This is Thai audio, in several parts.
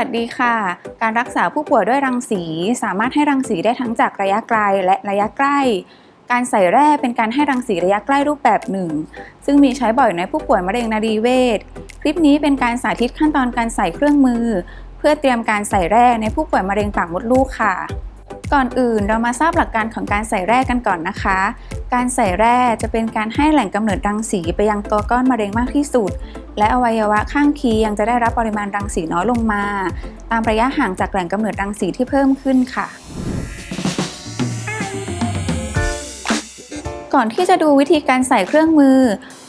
วัสดีค่ะ การรักษาผู้ป่วยด้วยรังสีสามารถให้รังสีได้ทั้งจากระยะไกลและระยะใกล้ การใส่แร่เป็นการให้รังสีระยะใกล้รูปแบบหนึ่ง ซึ่งมีใช้บ่อยในผู้ป่วยมะเร็งนาดีเวชคลิปนี้เป็นการสาธิตขั้นตอนการใส่เครื่องมือ เพื่อเตรียมการใส่แร่ในผู้ป่วยมะเร็งปากมดลูกค่ะ ก่อนอื่นเรามาทราบหลักการของการใส่แร่กันก่อนนะคะ การใส่แร่จะเป็นการให้แหล่งกำเนิดรังสีไปยังตัวก้อนมะเร็งมากที่สุด และอวัยวะข้างเคียงจะได้รับปริมาณรังสีน้อยลงมา ตามระยะห่างจากแหล่งกำเนิดรังสีที่เพิ่มขึ้นค่ะ ก่อนที่จะดูวิธีการใส่เครื่องมือ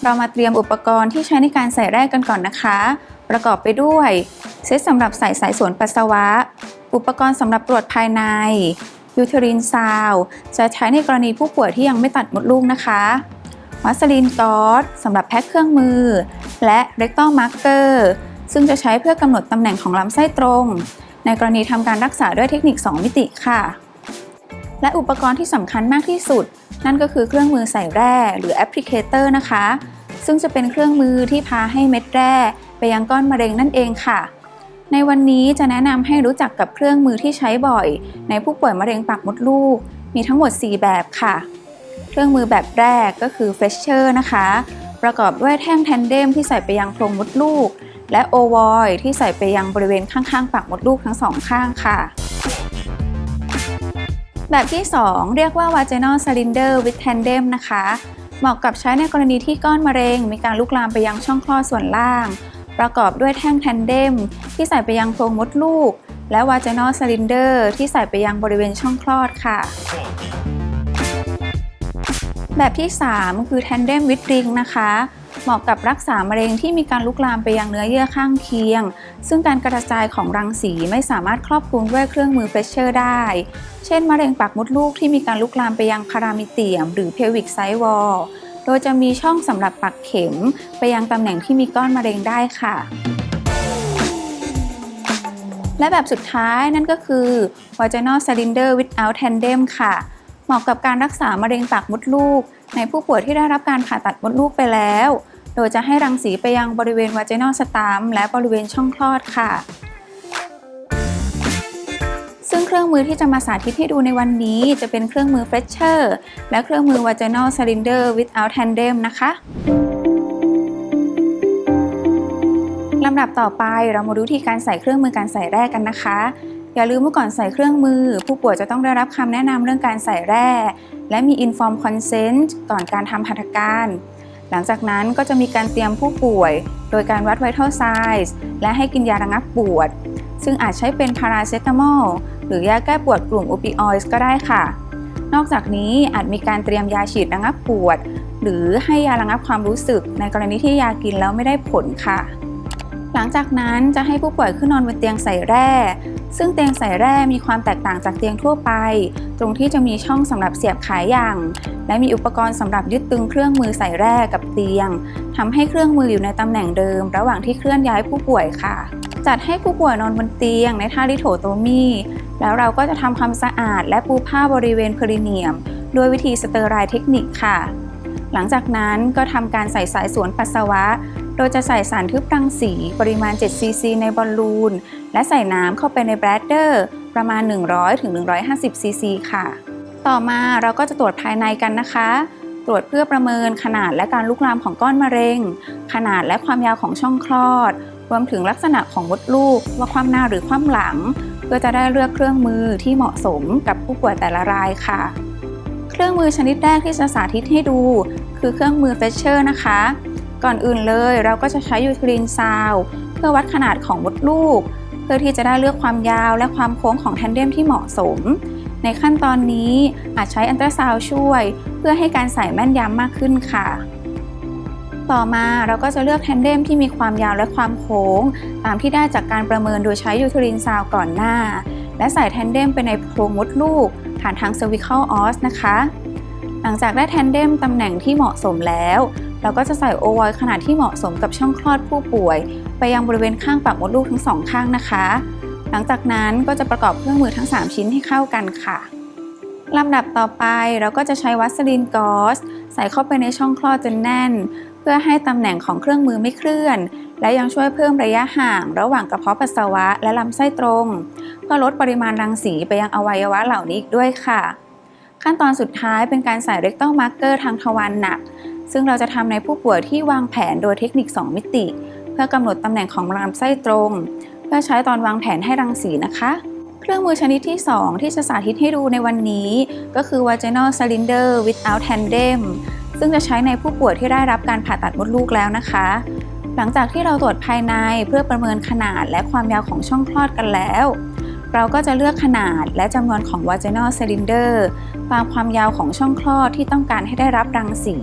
เรามาเตรียมอุปกรณ์ที่ใช้ในการใส่แร่กันก่อนนะคะ ประกอบไปด้วยเซตสำหรับใส่สายสวนปัสสาวะอุปกรณ์สำหรับตรวจภายใน ยูเทรินซาวจะใช้ในกรณีผู้ป่วยที่ยังไม่ตัดมดลูกนะคะวัสลีนกอสสำหรับแพ็คเครื่องมือ และเรก t อ l มาร์เกอร์ซึ่งจะใช้เพื่อกำหนดตำแหน่งของลำไส้ตรง ในกรณีทำการรักษาด้วยเทคนิค 2 มิติค่ะ และอุปกรณ์ที่สำคัญมากที่สุด นั่นก็คือเครื่องมือใส่แร่หรือแอปพลิเคเตอร์นะคะ ซึ่งจะเป็นเครื่องมือที่พาให้เม็ดแร่ไปยังก้อนมะเร็งนั่นเองค่ะ ในวันนี้จะแนะนำให้รู้จักกับเครื่องมือที่ใช้บ่อย ในผู้ป่วยมะเร็งปากมดลูก มีทั้งหมด 4 แบบค่ะ เครื่องมือแบบแรกก็คือเฟชเชอร์นะคะ ประกอบด้วยแท่งแทนเดมที่ใส่ไปยังโพรงมดลูก และโอวอยที่ใส่ไปยังบริเวณข้างๆ ปากมดลูกทั้งสองข้างค่ะ แบบที่ 2 เรียกว่า vaginal cylinder with tandem นะคะ เหมาะกับใช้ในกรณีที่ก้อนมะเร็ง มีการลุกลามไปยังช่องคลอดส่วนล่าง ประกอบด้วยแท่งแทนเดมที่ใส่ไปยังโพรงมดลูก และ vaginal cylinder ที่ใส่ไปยังบริเวณช่องคลอดค่ะ แบบที่ 3 คือ tandem with ring นะคะเหมาะกับรักษามะเร็งที่มีการลุกลามไปยังเนื้อเยื่อข้างเคียง ซึ่งการกระจายของรังสีไม่สามารถครอบคลุมด้วยเครื่องมือเฟชเชอร์ได้ เช่น มะเร็งปากมดลูกที่มีการลุกลามไปยังพารามิเตียม หรือเพลวิกไซวอล โดยจะมีช่องสำหรับปักเข็มไปยังตำแหน่งที่มีก้อนมะเร็งได้ค่ะ และแบบสุดท้ายนั่นก็คือ vaginal cylinder without tandem ค่ะ เหมาะกับการรักษามะเร็งปากมดลูก ในผู้ป่วยที่ได้รับการผ่าตัดมดลูกไปแล้ว โดยจะให้รังสีไปยังบริเวณ vaginal stump และบริเวณช่องคลอดค่ะ ซึ่งเครื่องมือที่จะมาสาธิตให้ดูในวันนี้จะเป็นเครื่องมือ Fletcher และเครื่องมือ vaginal cylinder without tandem นะคะลำดับต่อไปเรามาดูวิธีการใส่เครื่องมือการใส่แร่กันนะคะ อย่าลืมเมื่อก่อนใส่เครื่องมือ ผู้ป่วยจะต้องได้รับคำแนะนำเรื่องการใส่แร่ และมี inform consent ก่อนการทำหัตถการ หลังจากนั้นก็จะมีการเตรียมผู้ป่วย โดยการวัด vital size และให้กินยาระงับปวด ซึ่งอาจใช้เป็นพาราเซตามอล หรือยาแก้ปวดกลุ่มโอปิออยด์ก็ได้ค่ะ นอกจากนี้อาจมีการเตรียมยาฉีดระงับปวด หรือให้ยาระงับความรู้สึก ในกรณีที่ยากินแล้วไม่ได้ผลค่ะ หลังจากนั้นจะให้ผู้ป่วยขึ้นนอนบนเตียงใส่แร่ ซึ่งเตียงใส่แร่มีความแตกต่างจากเตียงทั่วไป ตรงที่จะมีช่องสำหรับเสียบขายอย่าง และมีอุปกรณ์สำหรับยึดตึงเครื่องมือใส่แร่กับเตียงทำให้เครื่องมืออยู่ในตำแหน่งเดิม ระหว่างที่เคลื่อนย้ายผู้ป่วยค่ะจัดให้ผู้ป่วยนอนบนเตียงในท่าลิโถโตมี แล้วเราก็จะทำความสะอาดและปูผ้าบริเวณเพริเนียม ด้วยวิธีสเตอร์ไรเทคนิคค่ะ หลังจากนั้นก็ทำการใส่สายสวนปัสสาวะ โดยจะใส่สารทึบรังสีปริมาณ 7 ซีซีในบอลลูน และใส่น้ำเข้าไปในแบรดเดอร์ ประมาณ 100-150 ซีซีค่ะ ต่อมาเราก็จะตรวจภายในกันนะคะตรวจเพื่อประเมินขนาดและการลุกลามของก้อนมะเร็ง ขนาดและความยาวของช่องคลอด รวมถึงลักษณะของมดลูกว่าคว่ำหน้าหรือคว่ำหลัง พื่อจะได้เลือกเครื่องมือที่เหมาะสมกับผู้ป่วยแต่ละรายค่ะ เครื่องมือชนิดแรกที่จะสาธิตให้ดู คือเครื่องมือเฟชเชอร์นะคะ ก่อนอื่นเลยเราก็จะใช้ยูทรินซาวเพื่อวัดขนาดของมดลูก เพื่อที่จะได้เลือกความยาวและความโค้งของแทนเดมที่เหมาะสม ในขั้นตอนนี้อาจใช้อันตราซาวช่วย เพื่อให้การใส่แม่นยำมากขึ้นค่ะ ต่อมาเราก็จะเลือกแทนเดมที่มีความยาวและความโค้ง ตามที่ได้จากการประเมินโดยใช้ยูทรินซาวก่อนหน้า และใส่แทนเดมไปในโพรงมดลูก ผ่านทาง cervical os นะคะ หลังจากได้แทนเดมตำแหน่งที่เหมาะสมแล้ว เราก็จะใส่โอวอยขนาดที่เหมาะสมกับช่องคลอดผู้ป่วย ไปยังบริเวณข้างปากมดลูกทั้งสองข้างนะคะ หลังจากนั้นก็จะประกอบเครื่องมือทั้ง 3 ชิ้นให้เข้ากันค่ะลำดับต่อไปเราก็จะใช้วัสลีนกอส ใส่เข้าไปในช่องคลอดจนแน่น เพื่อให้ตำแหน่งของเครื่องมือไม่เคลื่อน และยังช่วยเพิ่มระยะห่าง ระหว่างกระเพาะปัสสาวะและลำไส้ตรง เพื่อลดปริมาณรังสีไปยังอวัยวะเหล่านี้อีกด้วยค่ะ ขั้นตอนสุดท้ายเป็นการใส่เรกเต a ลมาร์เกอร์ทางทวารหนัก ซึ่งเราจะทำในผู้ป่วยที่วางแผนโดยเทคนิค 2 มิติ เพื่อกำหนดตำแหน่งของลำไส้ตรง เพื่อใช้ตอนวางแผนให้รังสีนะคะเครื่องมือชนิดที่ 2 ที่จะสาธิตให้ดูในวันนี้ ก็คือ vaginal cylinder without tandem ซึ่งจะใช้ในผู้ป่วยที่ได้รับการผ่าตัดมดลูกแล้วนะคะ หลังจากที่เราตรวจภายในเพื่อประเมินขนาดและความยาวของช่องคลอดกันแล้ว เราก็จะเลือกขนาดและจำนวนของ vaginal cylinder ตามความยาวของช่องคลอดที่ต้องการให้ได้รับรังสี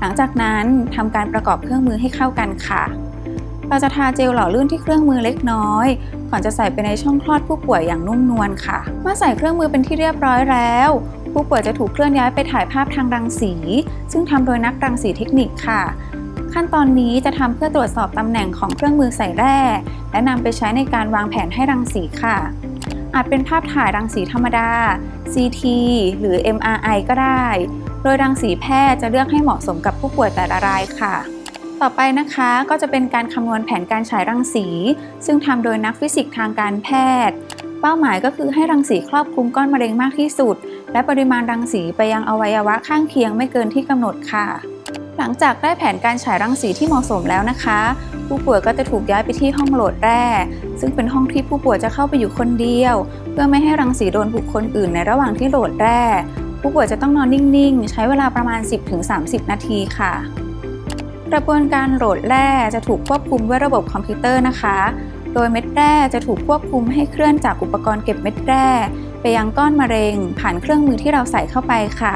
หลังจากนั้นทำการประกอบเครื่องมือให้เข้ากันค่ะเราจะทาเจลหล่อลื่นที่เครื่องมือเล็กน้อย ก่อนจะใส่ไปในช่องคลอดผู้ป่วยอย่างนุ่มนวลค่ะ เมื่อใส่เครื่องมือเป็นที่เรียบร้อยแล้ว ผู้ป่วยจะถูกเคลื่อนย้ายไปถ่ายภาพทางรังสี ซึ่งทำโดยนักรังสีเทคนิคค่ะ ขั้นตอนนี้จะทำเพื่อตรวจสอบตำแหน่งของเครื่องมือใส่แร่ และนำไปใช้ในการวางแผนให้รังสีค่ะ อาจเป็นภาพถ่ายรังสีธรรมดา CT หรือ MRI ก็ได้ โดยรังสีแพทย์จะเลือกให้เหมาะสมกับผู้ป่วยแต่ละรายค่ะต่อไปนะคะก็จะเป็นการคำนวณแผนการฉายรังสี ซึ่งทำโดยนักฟิสิกส์ทางการแพทย์ เป้าหมายก็คือให้รังสีครอบคลุมก้อนมะเร็งมากที่สุด และปริมาณรังสีไปยังอวัยวะข้างเคียงไม่เกินที่กำหนดค่ะ หลังจากได้แผนการฉายรังสีที่เหมาะสมแล้วนะคะ ผู้ป่วยก็จะถูกย้ายไปที่ห้องโหลดแร่ ซึ่งเป็นห้องที่ผู้ป่วยจะเข้าไปอยู่คนเดียว เพื่อไม่ให้รังสีโดนบุคคลอื่นในระหว่างที่โหลดแร่ ผู้ป่วยจะต้องนอนนิ่งๆ ใช้เวลาประมาณ 10-30 นาทีค่ะ กระบวนการโหลดแร่จะถูกควบคุมด้วยระบบคอมพิวเตอร์นะคะ โดยเม็ดแร่จะถูกควบคุมให้เคลื่อนจากอุปกรณ์เก็บเม็ดแร่ ไปยังก้อนมะเร็ง ผ่านเครื่องมือที่เราใส่เข้าไปค่ะ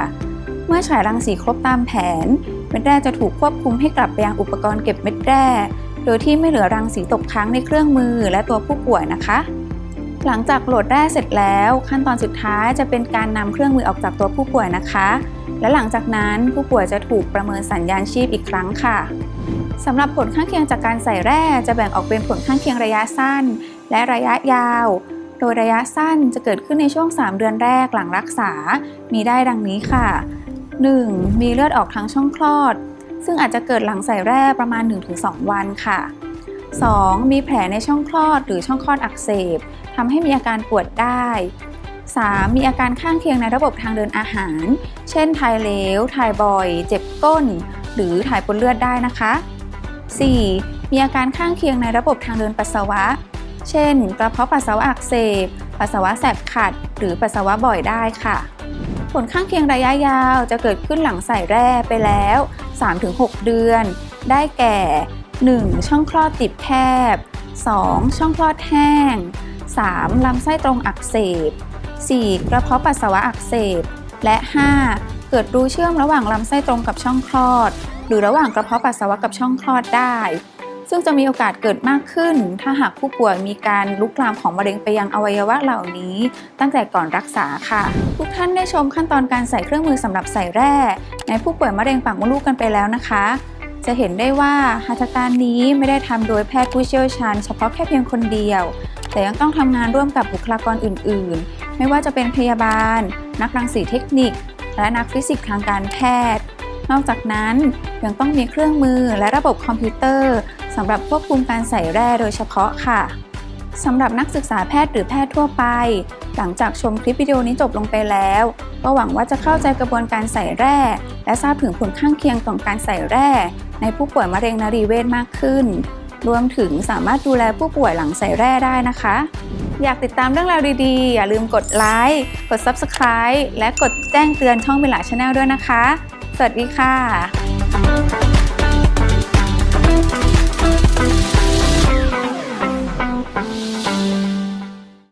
เมื่อฉายรังสีครบตามแผน เม็ดแร่จะถูกควบคุมให้กลับไปยังอุปกรณ์เก็บเม็ดแร่ โดยที่ไม่เหลือรังสีตกค้างในเครื่องมือและตัวผู้ป่วยนะคะ หลังจากโหลดแร่เสร็จแล้ว ขั้นตอนสุดท้ายจะเป็นการนำเครื่องมือออกจากตัวผู้ป่วยนะคะ และหลังจากนั้นผู้ป่วยจะถูกประเมินสัญญาณชีพอีกครั้งค่ะ สำหรับผลข้างเคียงจากการใส่แร่จะแบ่งออกเป็นผลข้างเคียงระยะสั้น และระยะยาว โดยระยะสั้นจะเกิดขึ้นในช่วง 3 เดือนแรกหลังรักษา มีได้ดังนี้ค่ะ 1. มีเลือดออกทางช่องคลอด ซึ่งอาจจะเกิดหลังใส่แร่ประมาณ 1-2 วันค่ะ 2. มีแผลในช่องคลอดหรือช่องคลอดอักเสบทำให้มีอาการปวดได้ 3. มีอาการข้างเคียงในระบบทางเดินอาหาร เช่นถ่ายเหลวถ่ายบ่อย เจ็บก้น หรือถ่ายปนเลือดได้นะคะ 4. มีอาการข้างเคียงในระบบทางเดินปัสสาวะ เช่น กระเพาะปัสสาวะอักเสบ ปัสสาวะแสบขัด หรือปัสสาวะบ่อยได้ค่ะ ผลข้างเคียงระยะยาวจะเกิดขึ้นหลังใส่แร่ไปแล้ว 3-6 เดือน ได้แก่ 1. ช่องคลอดติดแคบ 2. ช่องคลอดแห้ง 3. ลำไส้ตรงอักเสบ 4. กระเพาะปัสสาวะอักเสบ และ 5. เกิดรูเชื่อมระหว่างลำไส้ตรงกับช่องคลอด หรือระหว่างกระเพาะปัสสาวะกับช่องคลอดได้ ซึ่งจะมีโอกาสเกิดมากขึ้น ถ้าหากผู้ป่วยมีการลุกลามของมะเร็งไปยังอวัยวะเหล่านี้ ตั้งแต่ก่อนรักษาค่ะ ทุกท่านได้ชมขั้นตอนการใส่เครื่องมือสำหรับใส่แร่ ในผู้ป่วยมะเร็งปากมดลูกกันไปแล้วนะคะจะเห็นได้ว่าหัตถการนี้ไม่ได้ทำโดยแพทย์ผู้เชี่ยวชาญเฉพาะแค่เพียงคนเดียว แต่ยังต้องทำงานร่วมกับบุคลากรอื่น ๆ ไม่ว่าจะเป็นพยาบาล นักรังสีเทคนิค และนักฟิสิกส์ทางการแพทย์ นอกจากนั้นยังต้องมีเครื่องมือและระบบคอมพิวเตอร์สำหรับควบคุมการใส่แร่โดยเฉพาะค่ะสำหรับนักศึกษาแพทย์หรือแพทย์ทั่วไป หลังจากชมคลิปวิดีโอนี้จบลงไปแล้ว ก็หวังว่าจะเข้าใจกระบวนการใส่แร่ และทราบถึงผลข้างเคียงของการใส่แร่ ในผู้ป่วยมะเร็งนรีเวชมากขึ้น รวมถึงสามารถดูแลผู้ป่วยหลังใส่แร่ได้นะคะ อยากติดตามเรื่องราวดีๆ อย่าลืมกดไลค์กด Subscribe และกดแจ้งเตือนช่องมิลาชาแนลด้วยนะคะ สวัสดีค่ะ